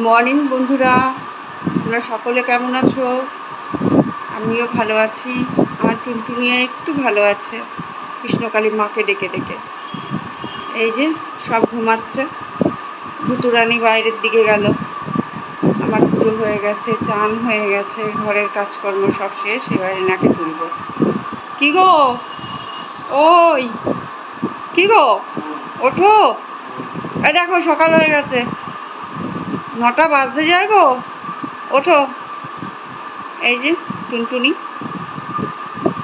Morning বন্ধুরা, তোমরা সকলে কেমন আছো? আমিও ভালো আছি। আমার টুনটুনিয়া একটু ভালো আছে, কৃষ্ণকালী মাকে ডেকে ডেকে। এই যে সব ঘুমাচ্ছে। ভুতুরানি বাইরের দিকে গেল। আমার পুজো হয়ে গেছে, চান হয়ে গেছে, ঘরের কাজকর্ম সব শেষ, এবারে নাকে তুলব। কি গো? ওই, কি গো? ওঠো। এই দেখো, সকাল হয়ে গেছে। নটা বাজতে যায় গো ওঠো। এই যে টুনটুনি।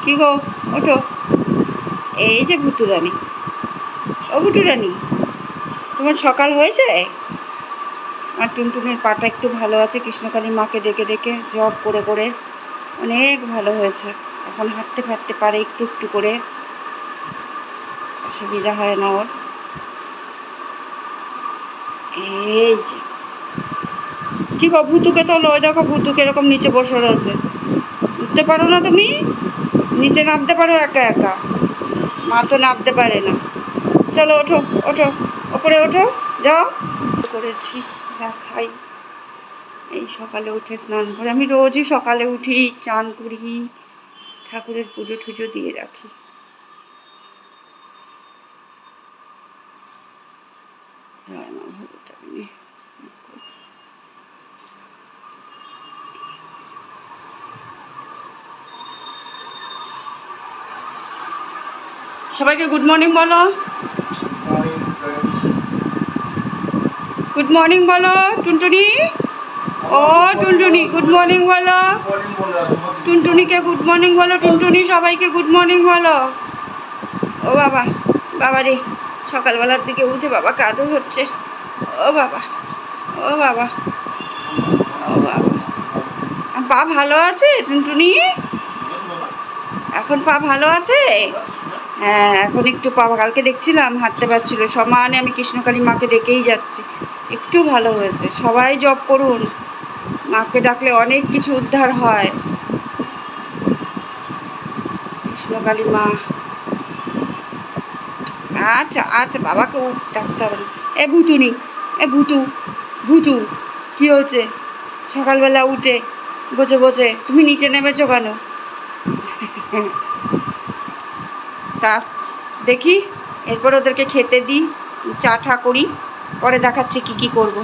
কি গো? ওঠো। এই যে ভুতুরানি। ও ভুতুরানি, তোমার সকাল হয়েছে? আমার টুনটুনির পাটা একটু ভালো আছে, কৃষ্ণকালী মাকে ডেকে ডেকে জব করে করে অনেক ভালো হয়েছে। এখন হাঁটতে ফাটতে পারে একটু একটু করে। অসুবিধা হয় না ওর। এই যে কি গো, ভুতুকে তো ওই দেখো, ভুতুকে এরকম নিচে বসে রয়েছে। উঠতে পারো না তুমি? নিচে নামতে পারো একা একা। মা তো নামতে পারে না। চলো, ওঠো ওঠো, ওপরে ওঠো, যাও। করেছি দেখাই এই সকালে উঠে স্নান করে, আমি রোজই সকালে উঠি, চান করি, ঠাকুরের পুজো টুজো দিয়ে রাখি জয় মা ভগবতারিণী। সবাইকে গুড মর্নিং বলো। গুড মর্নিং বলো, টুনটুনি। ও, টুনটুনি গুড মর্নিং বলো। টুনটুনিকে গুড মর্নিং বলো, টুনটুনি, সবাইকে গুড মর্নিং বলো। ও বাবা বাবা রে, সকালবেলার দিকে উঠে বাবা কাদর হচ্ছে। ও বাবা ও বাবা ও বাবা। পা ভালো আছে, টুনটুনি? এখন পা ভালো আছে? এখন একটু পা কালকে দেখছিলাম, হাঁটতে পারছিল। সমানে আমি কৃষ্ণকালী মাকে ডেকেই যাচ্ছি। একটু ভালো হয়েছে। সবাই জব করুন। মাকে ডাকলে অনেক কিছু উদ্ধার হয়। কৃষ্ণকালী মা। আচ্ছা আচ্ছা বাবাকে ডাকতে হবে না। এ ভুতুনি, এ ভুতু ভুতু, কী হয়েছে? সকালবেলা উঠে, বসে বসে। তুমি নিচে নেমেছো কেন? তা দেখি এরপর ওদেরকে খেতে দিই চা ঠা করি পরে দেখাচ্ছি কি কি করব।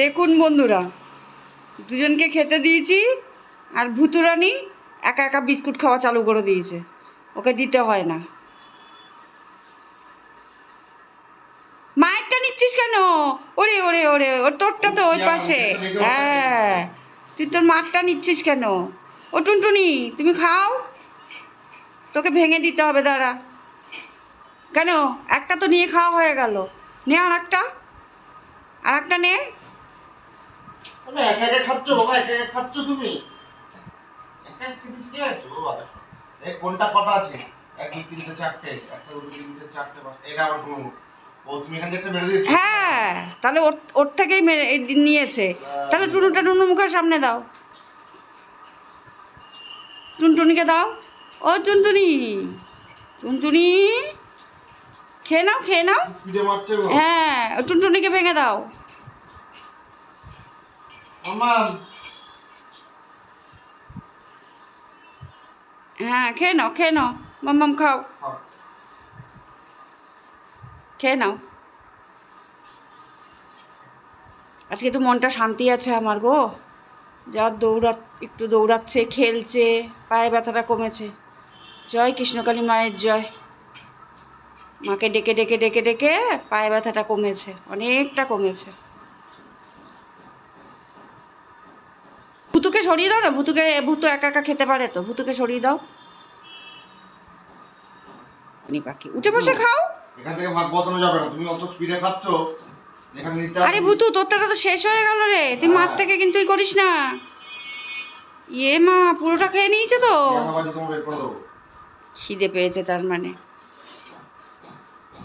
দেখুন বন্ধুরা দুজনকে খেতে দিয়েছি আর ভুতুরানি একা একা বিস্কুট খাওয়া চালু করে দিয়েছে। ওকে দিতে হয় না। মায়েরটা নিচ্ছিস কেন? ওরে ওরে ওরে ওর তোরটা তো ওই পাশে। হ্যাঁ তুই তোর মারটা নিচ্ছিস কেন? ও টুনটুনি তুমি খাও। তোকে ভেঙে দিতে হবে দাঁড়া। কেন? একটা তো নিয়ে খাওয়া হয়ে গেল। নে আর একটা। আর একটা নে। তুমি? কোনটা কটা আছে? এক দুই তিনটে চারটে একটা দুটো তিনটে চারটে এটা আবার কোনো? হ্যাঁ তাহলে ওর ওর থেকেই মেরে দিন নিয়েছে। তাহলে টুনুটা টুনু মুখের সামনে দাও। টুনটুনিকে দাও। ও টুনটুনি টুনটুনি খেয়ে নাও খেয়ে নাও। হ্যাঁ ও টুনটুনিকে ভেঙে দাও। হ্যাঁ খেয়ে নাও খেয়ে নাও। মাম্মাম খাও। খেয়ে নাও। আজকে একটু মনটা শান্তি আছে আমার গো। যা দৌড়া একটু দৌড়াচ্ছে খেলছে পায়ে ব্যথাটা কমেছে। জয় কৃষ্ণকালী মায়ের জয়। মাকে ডেকে ডেকে ডেকে ডেকে পায়ে ব্যথাটা কমেছে অনেকটা কমেছে। ভুতুকে সরিয়ে দাও না? ভুতুকে ভুতু একা একা খেতে পারে তো? ভুতুকে সরিয়ে দাও। নি পাখি উঠে বসে খাও। এখান থেকে ভাগ বসানো যাবে না। তুমি অত স্পিডে খাচ্ছ আরে ভুতু তোরটা তো শেষ হয়ে গেল রে। তুই মার হ্যাঁ। থেকে কিন্তু ই করিস না। ইয়ে মা পুরোটা খেয়ে নিয়েছে তো। খিদে পেয়েছে তার মানে।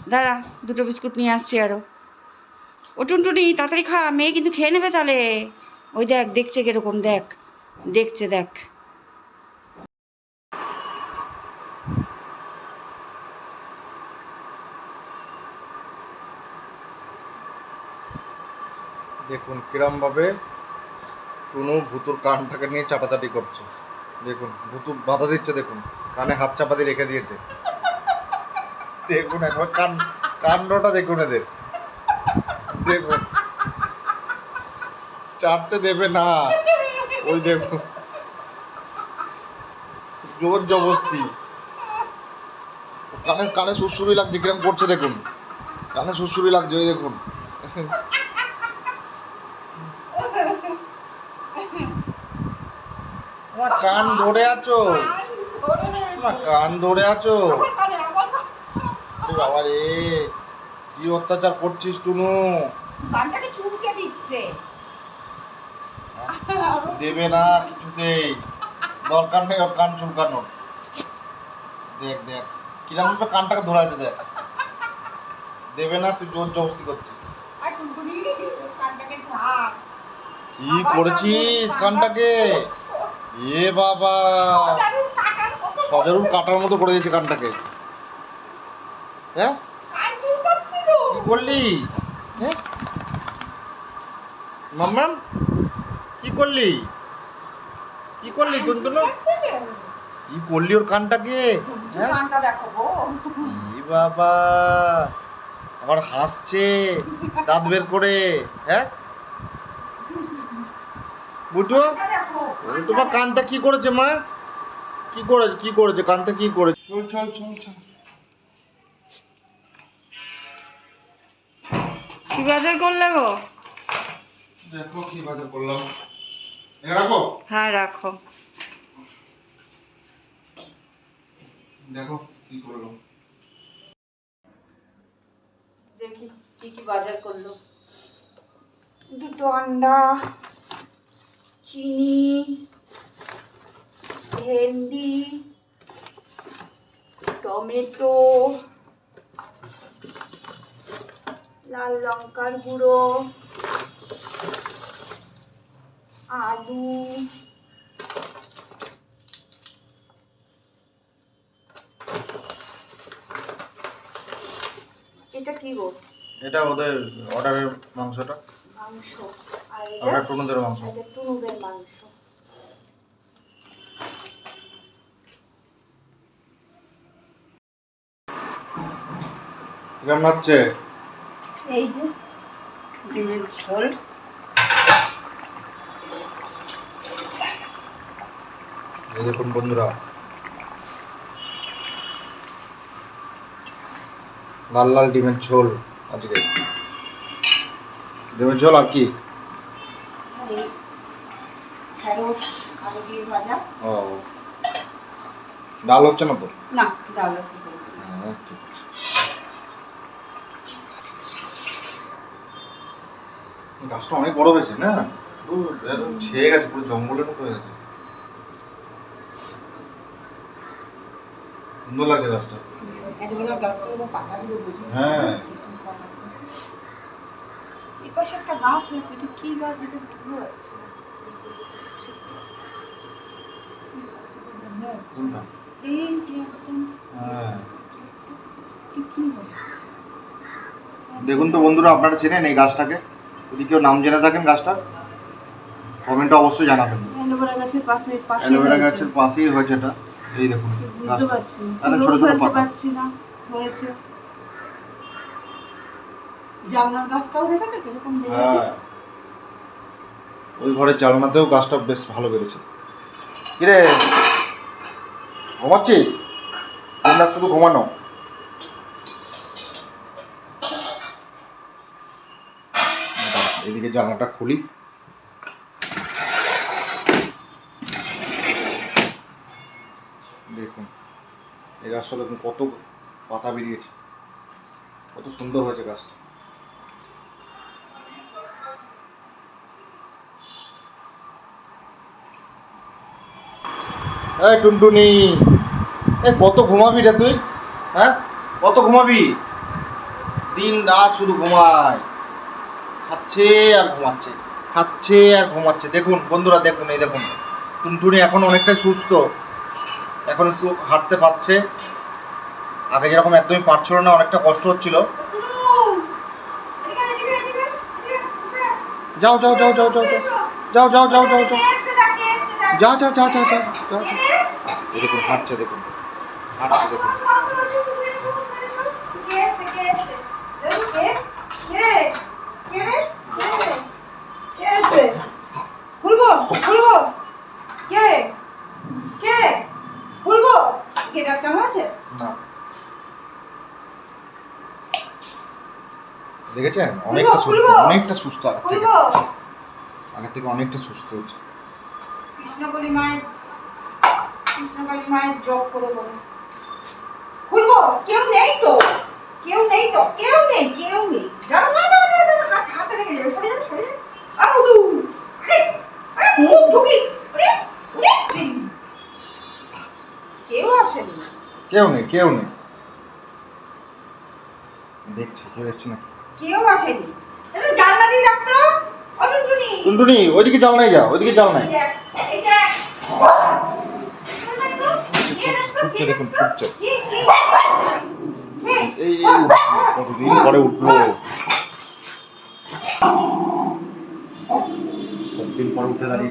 দাঁড়া, দুটো বিস্কুট নিয়ে আসছি আরও। ও টুনটুনি, তাড়াতাড়ি খা, মেয়ে কিন্তু খেয়ে নেবে তাহলে। ওই দেখ, দেখছে কীরকম, দেখ, দেখছে, দেখ। দেখুন, কিরমভাবে টুনু ভুতুর কানটাকে নিয়ে চাটাচাটি করছে। দেখুন, ভুতু বাধা দিচ্ছে, দেখুন। কানে হাত চাপা দিয়ে রেখে দিয়েছে। দেখুন একবার কান কাণ্ডটা দেখুন এদের। দেখুন। চাটতে দেবে না। ওই দেখুন। জোর জবস্তি কানে কানে সুরসুরি লাগছে, কিরম করছে দেখুন। কানে সুরসুরি লাগছে, ওই দেখুন। কান ধরে আছো? কান ধরে আছো? বাবা রে কি অত্যাচার করছিস টুনু? কানটাকে চুলকে দিচ্ছে? দেবে না কিছুতেই। দরকার নেই ওর কান চুলকানোর। দেখ দেখ কীরকম ভাবে কানটাকে ধরে আছে দেখ। দেবে না তুই জোর জবস্তি করছিস। কি করেছিস কানটাকে? এ বাবা। সজারুর কাটার মতো করে দিয়েছে কানটাকে। হ্যাঁ? কি করলি? হ্যাঁ? মাম্মাম কি করলি? কি করলি টুনটুনু? কি করলি ওর কানটাকে? হ্যাঁ? বাবা? আবার হাসছে দাঁত বের করে হ্যাঁ? কানটা তোমার কানটা কি করেছে মা? কি করেছে কি করেছে কানটা কি করেছে? চল চল চল চল। কি বাজার করলে গো? দেখো কি বাজার করলাম। এ রাখো। হ্যাঁ রাখো। দেখো কি করলাম। দেখি কি কি বাজার করল। দুটো আন্ডা চিনি ভেন্ডি টমেটো লাল লঙ্কার গুঁড়ো আলু এটা কি গো? এটা ওদের অর্ডারের মাংসটা। মাংস। আর এটা? টুনুদের মাংস। এটা টুনুদের মাংস। কেমন হচ্ছে? এই যে ডিমের ঝোল। দেখুন বন্ধুরা। লাল লাল ডিমের ঝোল আজকে। ডিমের ঝোল আর কি? ও। ডাল হচ্ছে না তো না ডাল। হ্যাঁ ঠিক আছে। গাছটা অনেক বড় হয়েছে না? ছেয়ে গেছে পুরো জঙ্গলের মতো হয়ে গেছে। সুন্দর লাগছে গাছটা। বুঝে। হ্যাঁ। একটা গাছ হয়েছে এটা কি গাছ? এটা বুঝতে পারছি কোনটা? এই যে হ্যাঁ। দেখুন তো বন্ধুরা আপনারা চেনেন এই গাছটাকে? যদি কেউ নাম জেনে থাকেন গাছটা কমেন্টে অবশ্যই জানাবেন। অ্যালোভেরা গাছের পাশে পাশে অ্যালোভেরা হয়েছে। গাছের পাশেই হয়েছে এটা। এই দেখুন আরে তুলেও ছোট ছোট পাতা। হয়েছে। জামনার গাছটাও দেখেছ কীরকম বেড়েছে হ্যাঁ। ওই ঘরের জানলাতেও গাছটা বেশ ভালো বেড়েছে কিরে ঘুমাচ্ছিস? রাত শুধু ঘুমানো? এদিকে জানলাটা খুলি। দেখুন, এই গাছটা দেখুন কত পাতা বেরিয়েছে। কত সুন্দর হয়েছে গাছটা। এই টুনটুনি এ কত ঘুমাবি রে তুই হ্যাঁ? কত ঘুমাবি? দিন রাত শুধু ঘুমায়। খাচ্ছে আর ঘুমাচ্ছে খাচ্ছে আর ঘুমাচ্ছে দেখুন বন্ধুরা দেখুন এই দেখুন টুনটুনি এখন অনেকটাই সুস্থ এখন একটু হাঁটতে পারছে আগে যেরকম একদমই পারছিল না অনেকটা কষ্ট হচ্ছিল যাও যাও যাও যাও যাও যাও যাও যাও যাও যাও যা যা যা যা যা দেখুন হাঁটছে দেখুন হাঁটছে দেখুন খুলবো? কে? কে? খুলবো? গেট আটকানো আছে? না। দেখেছেন? অনেকটা সুস্থ অনেকটা সুস্থ আগের থেকে। আগের থেকে অনেকটা সুস্থ হচ্ছে কৃষ্ণকালী মায়ের কৃষ্ণকালী মায়ের জপ করে বলো। খুলবো? কেউ নেই তো? কেউ নেই তো? কেউ নেই কেউ নেই। দাঁড়া দাঁড়া দাঁড়া দাঁড়া হাত হাতে লেগে যাবে সরে যাবে সরে যাবে আরে মুখ ঢুকি কেউ আসেনি কেউ নেই কেউ নেই দেখছি কেউ এসছে নাকি কেউ আসেনি জানলা দিয়ে রাখতো টুনটুনি ওইদিকে নাই যা ওইদিকে এই ছুটছে দেখুন ছুটছে এই কতদিন পরে উঠল দিন পর উঠে দাঁড়িয়ে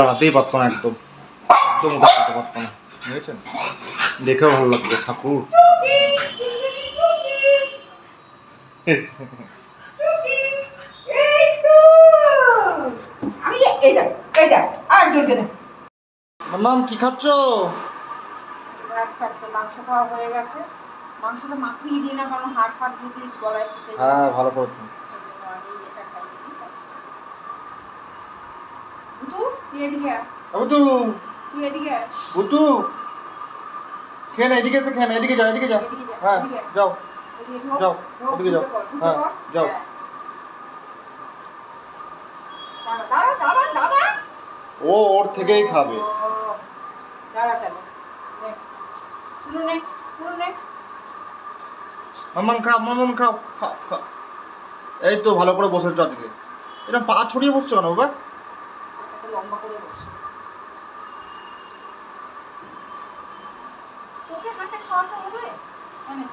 দাঁড়াতেই পারতো না একদম। একদম উঠে দাঁড়াতে পারতো না। বুঝেছেন? দেখেও ভালো লাগবে ঠাকুর। কি খাচ্ছ? মাংস খাওয়া হয়ে গেছে। মাংসটা মাখিয়ে দিই না কারণ হাট ফাট যদি গলায় হ্যাঁ ভালো করছ। বুতু তুই এদিকে আয় বুতু তুই এদিকে আয় বুতু খেয়ে না এদিকে এসে খেয়ে না এদিকে যাও এদিকে যাও হ্যাঁ যাও যাও, ওদিকে যাও। হ্যাঁ, যাও। হ্যাঁ। দাঁড়া, দাঁড়া, দাঁড়া, দাঁড়া। ও ওর থেকেই খাবে ও, দাঁড়া তাহলে। নে। নে, পুরো নে। মামাম খাও খাও খাও খাও এই তো ভালো করে বসেছ আজকে এটা পা ছড়িয়ে বসছো কেন বাবা লম্বা করে বস। তোকে হাতে খাওয়াতে হবে? এনে,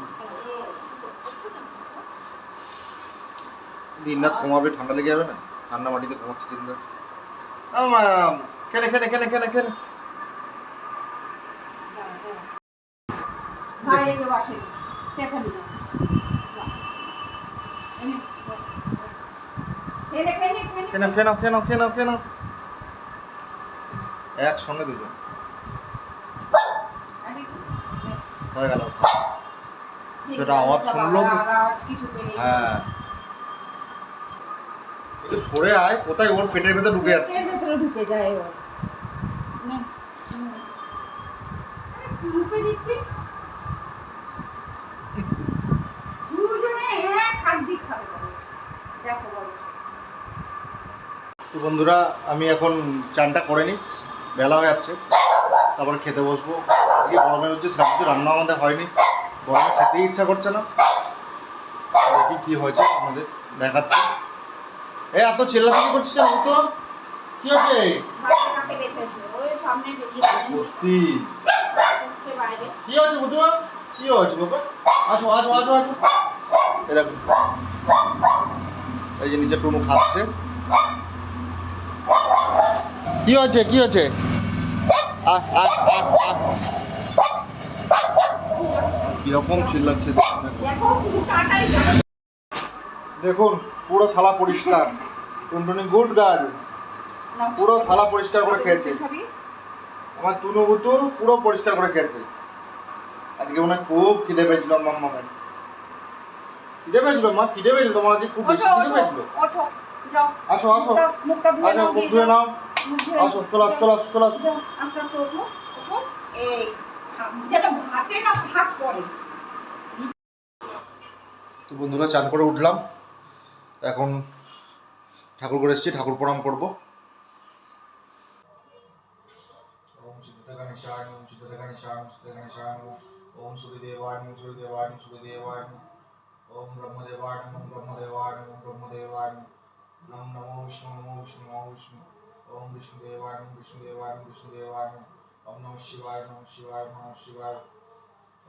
দিন রাত কমাবে ঠান্ডা লেগে যাবে না ঠান্ডা মাটিতে কমাচ্ছে দিন রাত খেলে খেলে খেলে খেলে খেলে। বাইরে কেউ আসেনি চেঁচাবি না যা। এনে, খেয়ে নে, খেয়ে নে, একসঙ্গে দুজন হয়ে গেল। সেটা আওয়াজ শুনলো। হ্যাঁ। সরে আয় কোথায় ওর পেটের ভেতরে ঢুকে যাচ্ছে? তো বন্ধুরা আমি এখন চানটা করে নিই। বেলা হয়ে যাচ্ছে। তারপরে খেতে বসবো। আজকে গরমে হচ্ছে সব কিছু রান্না আমাদের হয়নি। গরমে খেতেই ইচ্ছা করছে না। দেখি কি হয়েছে আমাদের দেখাচ্ছি। এ, এত চিল্লাচিল্লি করছিস কেন তো কি বেরিয়ে সত্যি? কি হয়েছে বুধু কি হয়েছে বাবা? আসো আসো আসো আসো। এই দেখো। এই যে নিচে টুনু খাচ্ছে। কি হয়েছে কি হয়েছে কীরকম চিল্লাচ্ছে দেখুন। পুরো থালা পরিষ্কার। টুনটুনি গুড গার্ল। পুরো থালা পরিষ্কার করে খেয়েছে। আমার টুনু বুতু পুরো পরিষ্কার করে খেয়েছে। আজকে মনে হয় খুব খিদে পেয়েছিল মাম্মামের খিদে পেয়েছিল মা খিদে পেয়েছিল তোমার আজকে খুব বেশি খিদে পেয়েছিল। আসো আসো। আসো নাও, মুখ ধুয়ে নাও। আসো চলো চলো চলো আস্তে আস্তে উঠো উঠো এই যেটা ভাতে না ভাত করে তো বন্ধুরা চান করে উঠলাম। এখন ঠাকুর করে এসছি ঠাকুর প্রণাম করব। ব্রহ্মদেবায় ব্রহ্মদেবায় ব্রহ্মদেবায় নম নমো বিষ্ণু নমো বিষ্ণু নমো বিষ্ণু। ओम विष्णुदेवाय, नम विष्णुदेवाय नम विष्णुदेवाय, नमः ओम नमः शिवाय नमः शिवाय नमः शिवाय।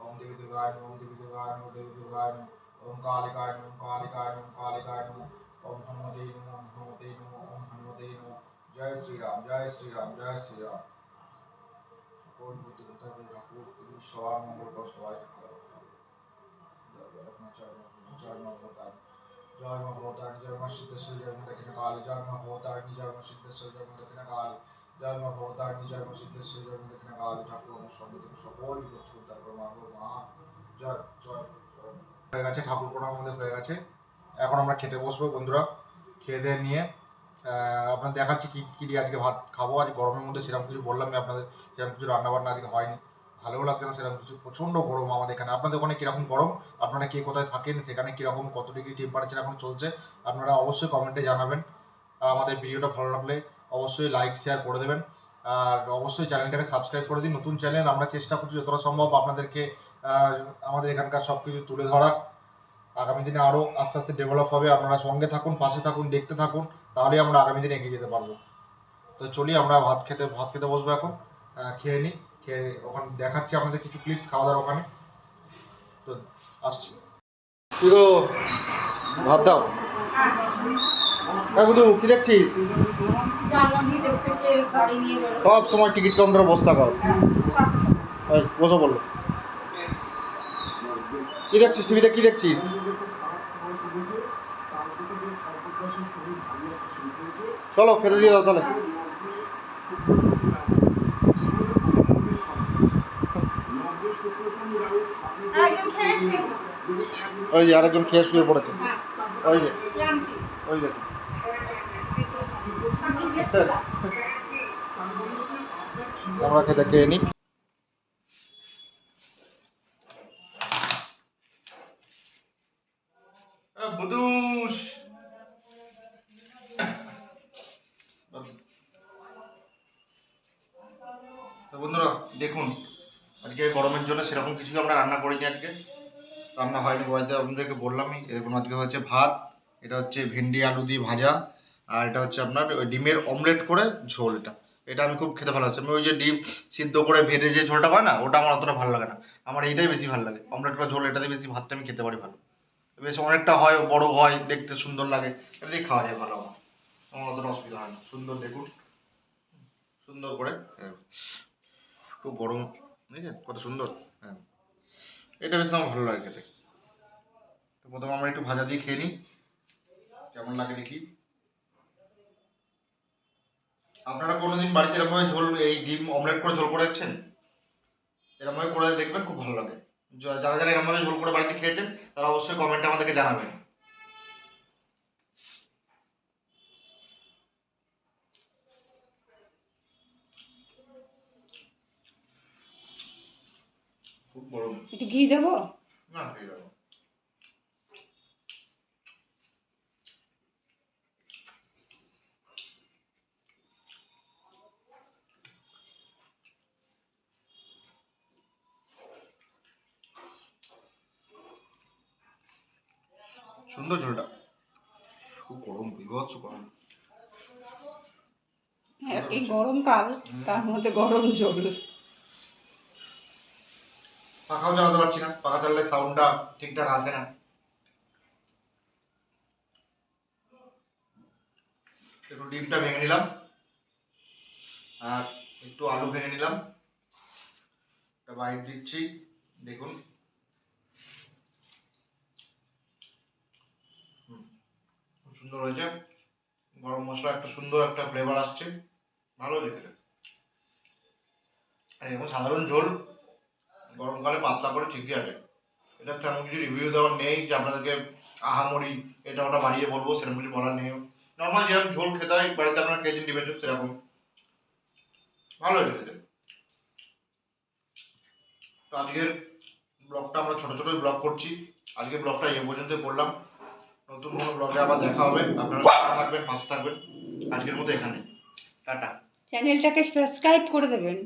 ओम देवी दुर्गाय ओम देवी दुर्गा नमः देवी दुर्गा नमः ओम कालिकाय, नम कालिकाय नम कालिकाय, नमः ओम हनुमते नमः, ओम हनुमते नमः, ओम हनुमते नमः। जय श्री राम जय श्री राम जय श्री राम সকল বুদ্ধিমত্তা ঠাকুর তুমি সবার মঙ্গল করো সবাই আপনার চরণ চরণ অবতার জয় মা ভগবান জয় মা সিদ্ধেশ্বরী মা দক্ষিণ কালী জয় মা ভগবতারণী জয় মা সিদ্ধেশ্বরী জয় মা দক্ষিণ কালী জয় মা ভগবতারণী জয় মা সিদ্ধেশ্বরী জয় মা ঠাকুর তুমি সকল মা জয় জয়। হয়ে গেছে ঠাকুর প্রণাম আমাদের হয়ে গেছে এখন আমরা খেতে বসবো বন্ধুরা খেয়ে দিয়ে নিয়ে আহ, আপনাদের দেখাচ্ছি কি কি দিয়ে আজকে ভাত খাব আজ গরমের মধ্যে সেরকম কিছু বললাম আমি আপনাদের সেরকম কিছু রান্নাবান্না আজকে হয়নি ভালোও লাগছে না, সেরকম কিছু। প্রচণ্ড গরম আমাদের এখানে। আপনাদের ওখানে কীরকম গরম? আপনারা কে কোথায় থাকেন? সেখানে কীরকম কত ডিগ্রি টেম্পারেচার এখন চলছে? আপনারা অবশ্যই কমেন্টে জানাবেন। আর আমাদের ভিডিওটা ভালো লাগলে অবশ্যই লাইক শেয়ার করে দেবেন। আর অবশ্যই চ্যানেলটাকে সাবস্ক্রাইব করে দিন। নতুন চ্যানেল আমরা চেষ্টা করছি যতটা সম্ভব আপনাদেরকে আমাদের এখানকার সব কিছু তুলে ধরার। আগামী দিনে আরও আস্তে আস্তে ডেভেলপ হবে। আপনারা সঙ্গে থাকুন, পাশে থাকুন, দেখতে থাকুন, তাহলেই আমরা আগামী দিনে এগিয়ে যেতে পারব। তো চলি, আমরা ভাত খেতে ভাত খেতে বসবো এখন। খেয়ে নিই খেয়ে ওখানে দেখাচ্ছি আপনাদের কিছু ক্লিপস খাওয়া দাওয়ার ওখানে। তো আসছি। গো ভাত দাও। হ্যাঁ বুধু কি দেখছিস? সব সময় টিকিট কাউন্টারে বসে থাকো। এই, বসো বলল। কি দেখছিস টিভিতে কি দেখছিস? চলো খেতে দিয়ে দাও তাহলে ওই যে আরেকজন খেয়ে শুয়ে পড়েছে। ওই যে। ওই যে। আমরা খেতে খেয়ে নিই। বন্ধুরা, দেখুন। আজকে গরমের জন্য সেরকম কিছু আমরা রান্না করিনি আজকে। রান্না হয়নি বাড়িতে আপনাদেরকে বললামই এরকম আজকে হচ্ছে ভাত, এটা হচ্ছে ভেন্ডি আলু দিয়ে ভাজা, আর এটা হচ্ছে আপনার ডিমের অমলেট করে ঝোল এটা এটা আমি খুব খেতে ভালোবাসি। আমি ওই যে ডিম সিদ্ধ করে ভেজে যে ঝোলটা হয় না, ওটা আমার অতটা ভালো লাগে না। আমার এইটাই বেশি ভালো লাগে। অমলেট করে ঝোল, এটাতে বেশি ভাতটা আমি খেতে পারি ভালো। বেশ অনেকটা হয়, বড় হয়, দেখতে সুন্দর লাগে। এটা দিয়ে খাওয়া যায় ভালো আমার। আমার অতটা অসুবিধা হয় না। সুন্দর দেখুন। সুন্দর করে হ্যাঁ। খুব গরম। বুঝলেন কত সুন্দর হ্যাঁ। এটা বেশ আমার ভালো লাগে খেতে। তো প্রথমে আমরা একটু ভাজা দিয়ে খেয়ে নিই। কেমন লাগে দেখি। আপনারা কোনোদিন বাড়িতে এরকমভাবে ঝোল, এই ডিম অমলেট করে ঝোল করে যাচ্ছেন এরকমভাবে করে দেখবেন, খুব ভালো লাগে। যারা যারা এরকমভাবে ঝোল করে বাড়িতে খেয়েছেন, তারা অবশ্যই কমেন্টে আমাদেরকে জানাবেন। খুব গরম। একটু ঘি দেবো? না যাব সুন্দর ঝোলটা। খুব গরম বিভৎস গরম। হ্যাঁ, এই গরমকাল তার মধ্যে গরম জল পাখাও চালাতে পারছি না, পাখা চালালে সাউন্ডটা ঠিকঠাক আসে না। একটু ডিমটা ভেঙে নিলাম, আর একটু আলু ভেঙে নিলাম। বাইট দিচ্ছি, দেখুন। খুব সুন্দর হয়েছে। গরম মশলা, একটা সুন্দর একটা ফ্লেভার আসছে। ভালো লেগেছে। আর এখন সাধারণ ঝোল গরমকালে পাতলা করে ঠিকই আছে। এটা তেমন কিছু রিভিউ দেওয়ার নেই যে আপনাদেরকে আহামরি এটা ওটা বাড়িয়ে বলব, সেরকম কিছু বলার নেই। নর্মাল যেরকম ঝোল খেতে হয়, বাড়িতে আপনারা খেয়েছেন ডিমের সেরকম। ভালো হয়েছে খেতে। তো আজকের ব্লগটা আমরা ছোটো ছোটোই ব্লগ করছি। আজকে ব্লগটা এ পর্যন্ত করলাম। নতুন কোনো ব্লগে আবার দেখা হবে। আপনারা থাকবেন পাশে থাকবেন। আজকের মতো এখানে। টাটা। চ্যানেলটাকে সাবস্ক্রাইব করে দেবেন।